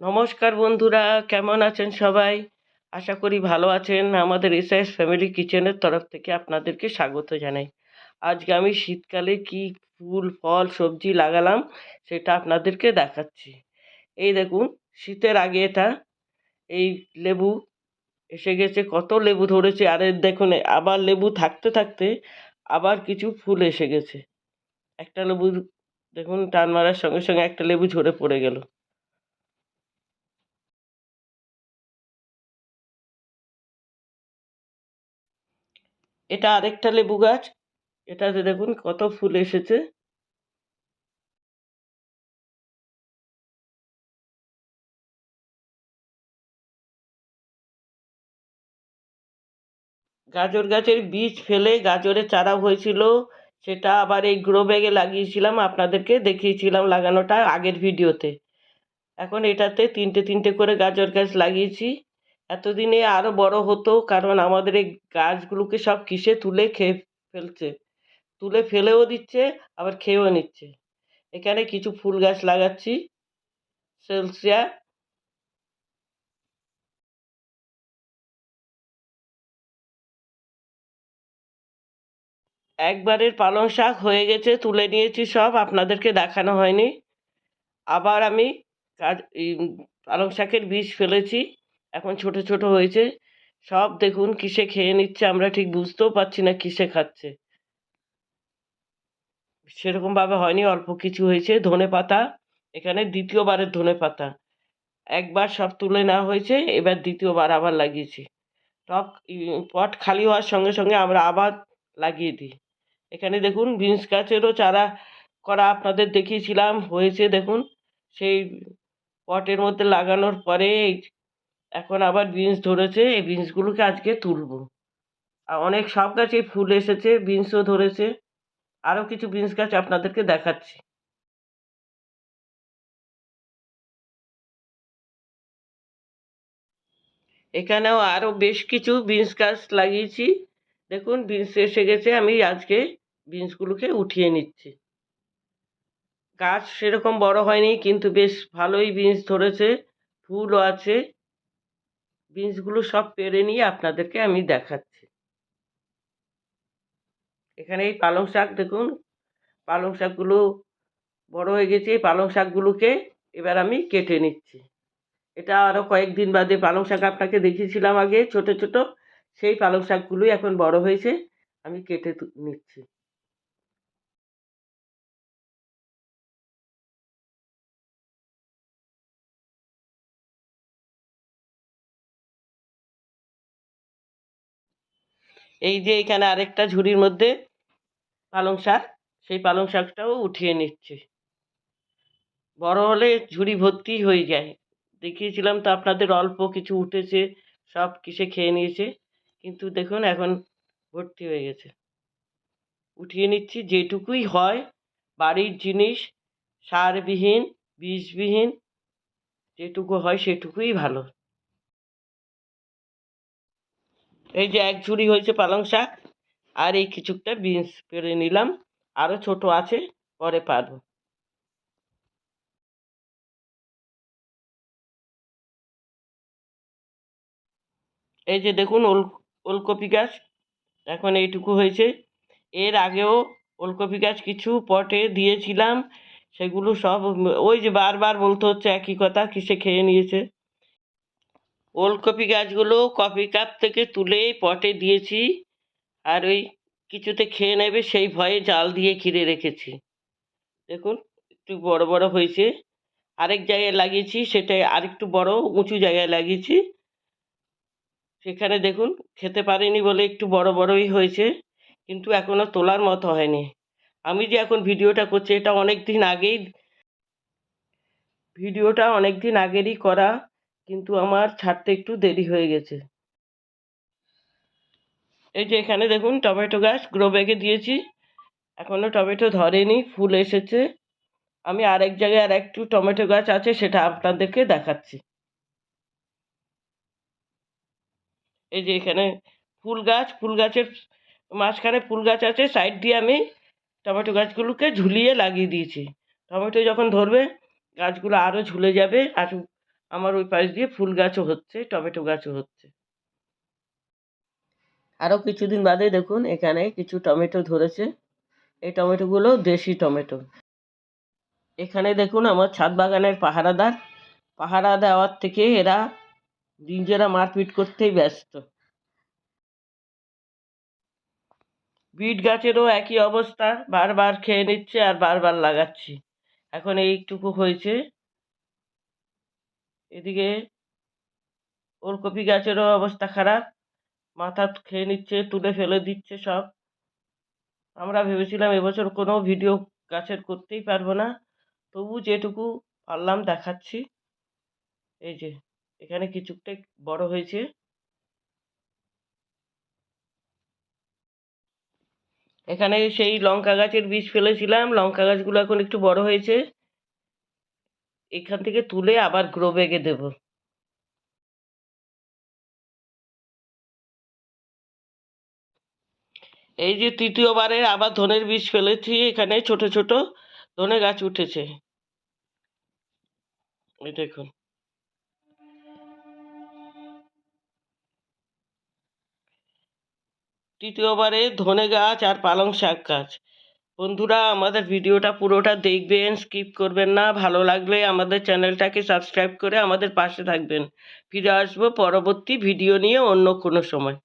নমস্কার বন্ধুরা, কেমন আছেন সবাই? আশা করি ভালো আছেন। আমাদের এসআইএস ফ্যামিলি কিচেনের তরফ থেকে আপনাদেরকে স্বাগত জানাই। আজকে আমি শীতকালে কি ফুল, ফল, সবজি লাগালাম সেটা আপনাদেরকে দেখাচ্ছি। এই দেখুন, শীতের আগে এটা, এই লেবু এসে গেছে, কত লেবু ধরেছে। আর দেখুন, আবার লেবু থাকতে থাকতে আবার কিছু ফুল এসে গেছে। একটা লেবু দেখুন, টান মারার সঙ্গে সঙ্গে একটা লেবু ঝরে পড়ে গেল। এটা আরেকটা লেবু গাছ। এটাতে দেখুন কত ফুল এসেছে। গাজর গাছের বীজ ফেলে গাজরের চারা হয়েছিল। সেটা আবার এই গ্রো ব্যাগে লাগিয়েছিলাম। আপনাদেরকে দেখিয়েছিলাম লাগানোটা আগের ভিডিওতে এখন এটাতে তিনটে তিনটে করে গাজর গাছ লাগিয়েছি। এতদিনে আরও বড় হতো, কারণ আমাদের এই গাছগুলোকে সব কিসে তুলে খেয়ে ফেলছে? তুলে ফেলেও দিচ্ছে, আবার খেয়েও নিচ্ছে। এখানে কিছু ফুল গাছ লাগাচ্ছি। সেলসিয়া। একবারের পালং শাক হয়ে গেছে, তুলে নিয়েছি সব, আপনাদেরকে দেখানো হয়নি। আবার আমি পালং শাকের বীজ ফেলেছি। এখন ছোট ছোট হয়েছে। সব দেখুন কিসে খেয়ে নিচ্ছে আমরা ঠিক বুঝতেও পারছি না কিসে খাচ্ছে। সেরকমভাবে হয়নি, অল্প কিছু হয়েছে। ধনে পাতা, এখানে দ্বিতীয়বারের ধনে পাতা। একবার সব তুলে নেওয়া হয়েছে, এবার দ্বিতীয়বার আবার লাগিয়েছি। টপ পট খালি হওয়ার সঙ্গে সঙ্গে আমরা আবার লাগিয়ে দিই। এখানে দেখুন বিনস গাছেরও চারা করা আপনাদের দেখিয়েছিলাম, হয়েছে দেখুন। সেই পটের মধ্যে লাগানোর পরে এখন আবার বিনস ধরেছে, এই বিনসগুলোকে আজকে তুলব। আর অনেক সব গাছেই ফুল এসেছে বিনসও ধরেছে। আরও কিছু বিনস গাছ আপনাদেরকে দেখাচ্ছি। এখানেও আরও বেশ কিছু বিনস গাছ লাগিয়েছি। দেখুন বিনস এসে গেছে, আমি আজকে বিনসগুলোকে উঠিয়ে নিচ্ছি। গাছ সেরকম বড় হয়নি, কিন্তু বেশ ভালোই বিনস ধরেছে, ফুলও আছে। বিনসগুলো সব পেরে নিয়ে আপনাদেরকে আমি দেখাচ্ছি। এখানে এই পালং শাক দেখুন, পালং শাকগুলো বড় হয়ে গেছে, এই পালং শাকগুলোকে এবার আমি কেটে নিচ্ছি। এটা আরও কয়েকদিন বাদে পালং শাক আপনাকে দেখিয়েছিলাম আগে, ছোট ছোট, সেই পালং শাকগুলোই এখন বড় হয়েছে, আমি কেটে নিচ্ছি। এই যে এখানে আরেকটা ঝুড়ির মধ্যে পালং শাক, সেই পালং শাকটাও উঠিয়ে নিচ্ছি। বড় হলে ঝুড়ি ভর্তি হয়ে যায়। দেখিয়েছিলাম তো আপনাদের অল্প কিছু উঠেছে, সব কিসে খেয়ে নিয়েছে, কিন্তু দেখুন এখন ভর্তি হয়ে গেছে। উঠিয়ে নিচ্ছি যেটুকুই হয়, বাড়ির জিনিস, সারবিহীন, বিষবিহীন, যেটুকু হয় সেটুকুই ভালো। এই যে এক ঝুড়ি হয়েছে পালং শাক, আর এই কিছুটা বিনস পেরে নিলাম। আরও ছোট আছে, পরে পারব। এই যে দেখুন, ওল, ওলকপি গাছ। এখন এইটুকু হয়েছে। এর আগেও ওলকপি গাছ কিছু পটে দিয়েছিলাম। সেগুলো সব, ওই যে বারবার বলতে হচ্ছে একই কথা, কিসে খেয়ে নিয়েছে? ওলকপি গাছগুলো কফি কাপ থেকে তুলে পটে দিয়েছি আর ওই কিছুতে খেয়ে নেবে সেই ভয়ে জাল দিয়ে ঘিরে রেখেছি। দেখুন, একটু বড় বড় হয়েছে। আরেক জায়গায় লাগিয়েছি সেটা আরেকটু বড়, উঁচু জায়গায় লাগিয়েছি। সেখানে দেখুন, খেতে পারিনি বলে একটু বড় বড়ই হয়েছে, কিন্তু এখনও তোলার মতো হয়নি। আমি যে এখন ভিডিওটা করছি, এটা অনেক দিন আগেই, ভিডিওটা অনেক দিন আগেরই করা। কিন্তু আমার ছাড়তে একটু দেরি হয়ে গেছে। এই যে এখানে দেখুন টমেটো গাছ গ্রো ব্যাগে দিয়েছি। এখনও টমেটো ধরেনি, ফুল এসেছে। আমি আরেক জায়গায় আর একটু টমেটো গাছ আছে, সেটা আপনাদেরকে দেখাচ্ছি। এই যে এখানে ফুল গাছ, ফুল গাছের মাঝখানে ফুল গাছ আছে, সাইড দিয়ে আমি টমেটো গাছগুলোকে ঝুলিয়ে লাগিয়ে দিয়েছি। টমেটো যখন ধরবে, গাছগুলো আরও ঝুলে যাবে, আর আমার ওই পাশ দিয়ে ফুল গাছও হচ্ছে, টমেটো গাছও হচ্ছে। আরও কিছুদিন বাদে দেখুন, এখানে কিছু টমেটো ধরেছে। এই টমেটোগুলো দেশি টমেটো। এখানে দেখুন আমার ছাদ বাগানের পাহারাদার। পাহারা দেওয়ার থেকে এরা নিজেরা মারপিট করতেই ব্যস্ত। বিট গাছেরও একই অবস্থা, বারবার খেয়ে নিচ্ছে আর বারবার লাগাচ্ছি। এখন এইটুকু হয়েছে। এদিকে ওলকপি গাছেরও অবস্থা খারাপ। মাথা খেয়ে নিচ্ছে, তুলে ফেলে দিচ্ছে সব। আমরা ভেবেছিলাম এবছর কোনো ভিডিও গাছের করতেই পারব না। তবু যেটুকু পারলাম দেখাচ্ছি। এই যে, এখানে কিছুটা বড় হয়েছে। এখানে সেই লঙ্কা গাছের বীজ ফেলেছিলাম। লঙ্কা গাছগুলো এখন একটু বড় হয়েছে। এখান থেকে তুলে আবার গ্রো ব্যাগে দেবো। এই যে তৃতীয়বারে আবার ধনের বীজ ফেলেছি, এখানে ছোট ছোট ধনে গাছ উঠেছে। দেখুন। তৃতীয়বারে ধনে গাছ আর পালং শাক গাছ। বন্ধুরা, আমাদের ভিডিওটা পুরোটা দেখবেন স্কিপ করবেন না। ভালো লাগলে আমাদের চ্যানেলটাকে সাবস্ক্রাইব করে আমাদের পাশে থাকবেন। ফিরে আসব পরবর্তী ভিডিও নিয়ে অন্য কোনো সময়।